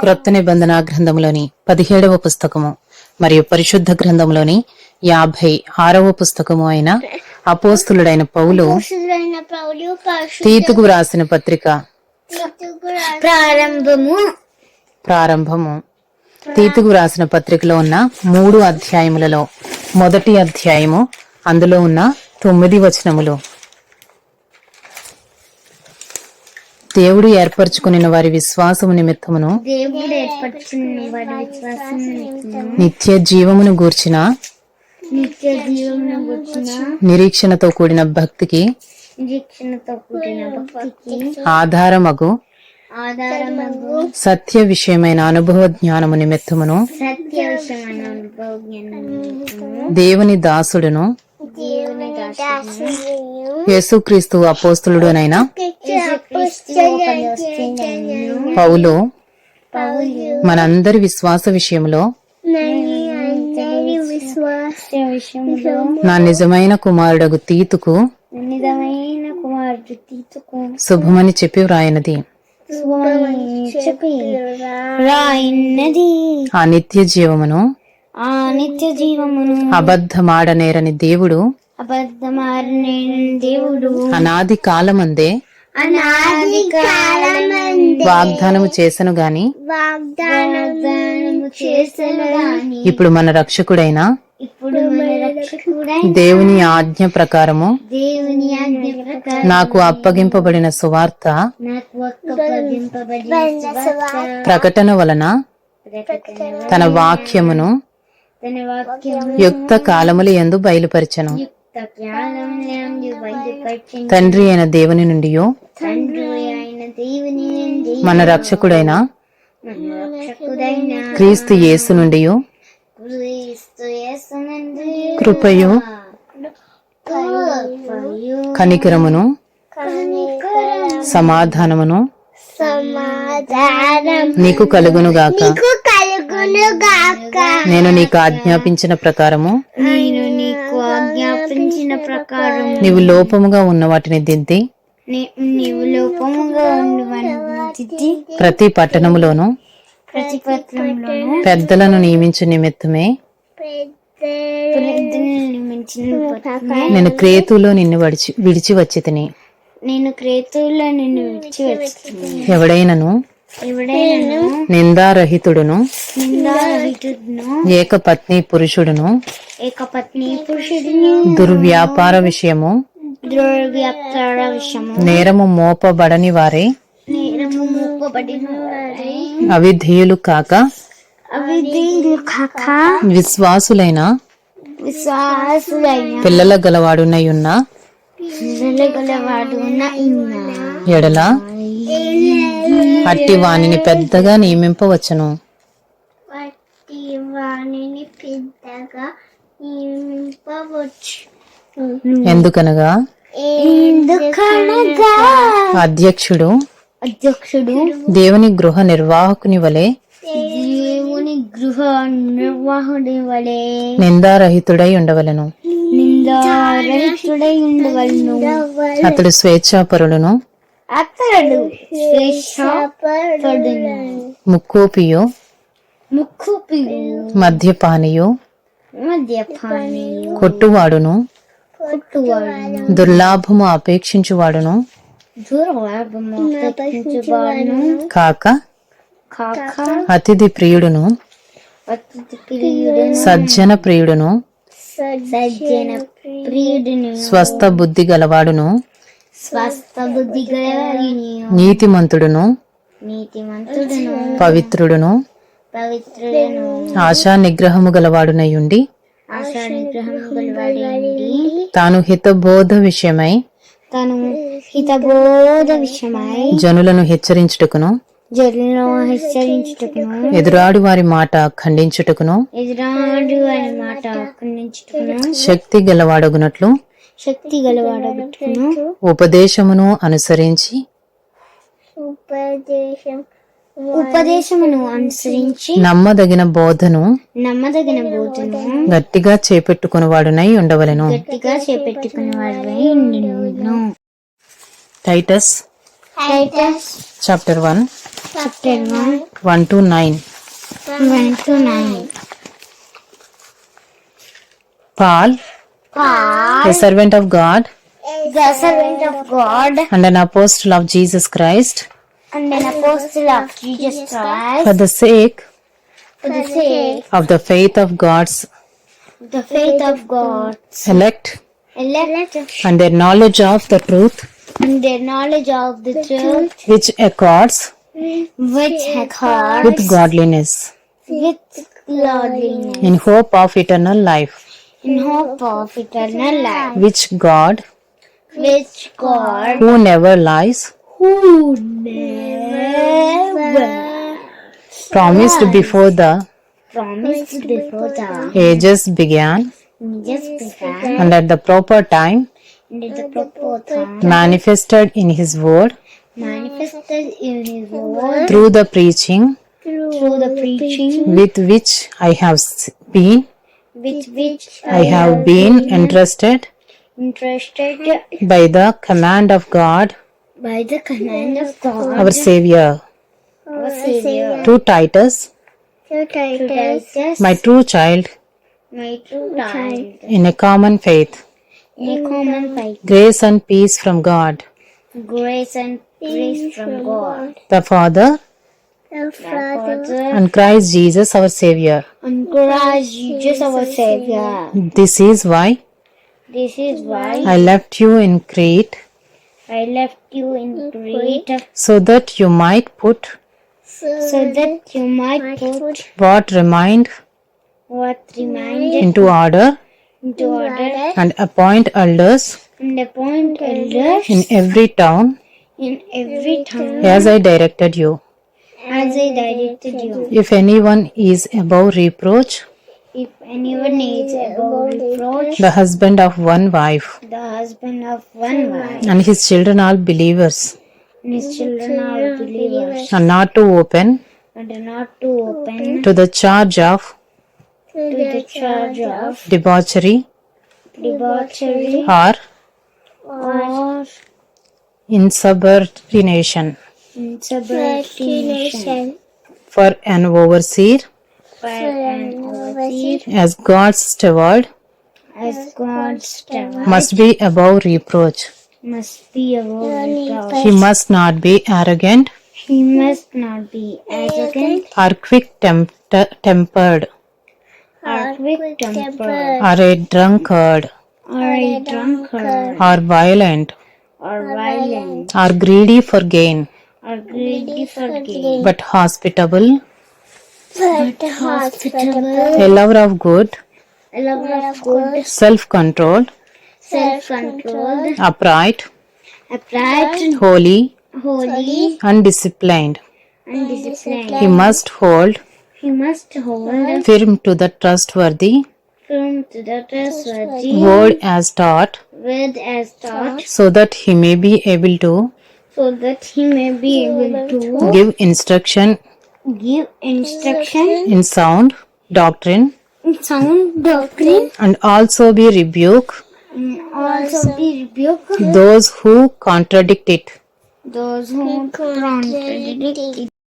క్రొత్త నిబంధన గ్రంథములోని పదిహేడవ పుస్తకము మరియు పరిశుద్ధ గ్రంథంలోని యాభై ఆరవ పుస్తకము అయిన అపోస్తులుడైన పౌలు తీతుకు వ్రాసిన పత్రిక ప్రారంభము. ప్రారంభము. తీతుకు వ్రాసిన పత్రికలో ఉన్న మూడు అధ్యాయములలో మొదటి అధ్యాయము అందులో ఉన్న తొమ్మిది వచనములు. దేవుడు ఏర్పరచుకుని వారి విశ్వాసము నిమిత్తమును నిత్య జీవమును గూర్చిన నిరీక్షణతో కూడిన భక్తికి ఆధారమగు సత్య విషయమైన అనుభవ జ్ఞానము నిమిత్తమును దేవుని దాసుడును యేసుక్రీస్తు అపోస్తులుడునైన పౌలు మనందరి విశ్వాస విషయంలో అందరి విశ్వాస విషయంలో నా నిజమైన కుమారుడగు తీతుకు నిజమైన కుమారుడు తీతుకు శుభమని చెప్పి వ్రాయనది. ఆ నిత్య జీవమును ఆ నిత్య జీవమును అబద్ధమాడనేరని దేవుడు అబద్ధమారిన దేవుడు అనాది కాలమంది వాగ్దానము చేసను గాని ఇప్పుడు మన రక్షకుడైన దేవుని ఆజ్ఞ ప్రకారము నాకు అప్పగింపబడిన సువార్త ప్రకటన వలన తన వాక్యమును యుక్త కాలములు ఎందు బయలుపరిచిన. తండ్రి అయిన దేవుని నుండి తండ్రి అయిన దేవుని నుండి మన రక్షకుడైన క్రీస్తు యేసు నుండి క్రీస్తు యేసునందు కృపయు కనికరమును కనికరము సమాధానమును సమాధానం నీకు కలుగునుగాక. కలుగును గాక నేను నీకు ఆజ్ఞాపించిన ప్రకారము నేను నీకు ఆజ్ఞాపించిన ప్రకారం నీవు లోపముగా ఉన్న వాటిని దిద్ది నీవు లోపముగా ప్రతి పట్టణములోను పెద్దలను నియమించు నిమిత్తమే నేను క్రేతులో నిన్ను విడిచి విడిచి వచ్చి తిని నేను క్రేతువులో నిన్ను విడిచి ఎవడైనను ఎవడైనా నిందారహితుడును. ఏకపత్ని పురుషుడును. ఏకపత్ని పురుషుడిని. దుర్వ్యాపార విషయము. దుర్వ్యాపార విషయము. నేరము మోపబడని వారే. నేరము మూపబడిన వారై. అవిధేయులు కాక. అవిధీయులు కాక. విశ్వాసులైన. విశ్వాసులైన. పిల్లల నిలగలవాడు ఉన్న. ఇన్న. ఎడల. అట్టి వానిని పెద్దగా నియమింపవచ్చును. వాటి వాణిని పెద్దగా నింపవచ్చు ఎందుకనగా? అధ్యక్షుడు అధ్యక్షుడు దేవుని గృహ నిర్వాహకుని వలె దేవుని గృహ నిర్వాహకుడి వలె నిందారహితుడై ఉండవలెను. నిందారహితుడై ఉండవలను. అతడు స్వేచ్ఛాపరుడును అతడు ముక్కోపియు. ముక్కుపియు. మద్యపానియు. మద్యపానీయు. కొట్టువాడును. దుర్లాభము అపేక్షించువాడును. దుర్లాభము కాక. కాక. అతిథి ప్రియుడును. అతిథి ప్రియుడును. సజ్జన ప్రియుడును. సజ్జన ప్రియుడును. స్వస్థ బుద్ధి గలవాడును. స్వస్థ బుద్ధి నీతిమంతుడును నీతిమంతుడును. పవిత్రుడును పవిత్రుడును. ఆశా నిగ్రహము గలవాడునయుండి ఆశా తాను హితబోధ విషయమై తను హితబోధ విషయమై జనులను హెచ్చరించుటకును జనులను హెచ్చరించుటకును ఎదురాడు వారి మాట ఖండించుటకును ఎదురాడు అనే మాట ఖండించుటకును శక్తి గలవాడగునట్లు శక్తి గలవాడబెట్టుకును ఉపదేశమును అనుసరించి ఉపదేశం ఉపదేశమును అనుసరించి నమ్మదగిన బోధను నమ్మదగిన బోధను గట్టిగా చేపెట్టుకునివాడునై ఉండవలెను గట్టిగా నిన్ను Titus Titus chapter one chapter 1, 1 to 9. 1 to 9. Paul, Paul, a servant of God. The servant of God. And an apostle of Jesus Christ, and an apostle of Jesus Christ, for the sake for the sake of the faith of God's the faith of God, elect elect. and their knowledge of the truth. And their knowledge of the truth, which accords which accords with godliness, with godliness, in hope of eternal life, in hope of eternal life, which God, which God, who never lies, who never promised before the promised before the ages began. ages began, and at the proper time. And at the proper time. Manifested in His word. Manifested in His word. Through the preaching. Through the preaching. With which I have been with which I have been entrusted entrusted by the command of God by the command of God, our Savior our Savior, to Titus to Titus, my true child my true child, in a common faith. In a common faith, grace and peace from God. Grace and peace from God, the Father, and Christ Jesus our Savior. and Christ Jesus our Savior. this is why This is why I left you in Crete. I left you in Crete, so that you might put so that you might put what remained what remained into order into order and appoint elders and appoint elders in every town in every town. as I directed you. As I directed you. If anyone is above reproach, If anyone is above reproach, the husband of one wife, the husband of one wife, and his children are believers, and his children are believers, and not to open and not to open to the charge of to the charge of debauchery debauchery or or insubordination insubordination for an overseer? For an overseer. as God's steward? As God's steward. Must be above reproach. must be above reproach. He must not be arrogant? He must not be arrogant. Or quick tempt- tempered? Or quick tempered. or a drunkard? Or a drunkard. Or violent? Or violent. Or greedy for gain, or greedy for gain, but hospitable, but hospitable, a lover of good, a lover of good, self controlled, self-controlled, upright, upright, holy, holy, and disciplined. and disciplined. He must hold. He must hold. Firm to the trustworthy. Firm to the trustworthy. Word as taught, word as taught, so that he may be able to so that he may be able to give instruction. give instruction in sound doctrine. In sound doctrine. And also be rebuke. And also be rebuke. Those who contradict it. those who contradict it.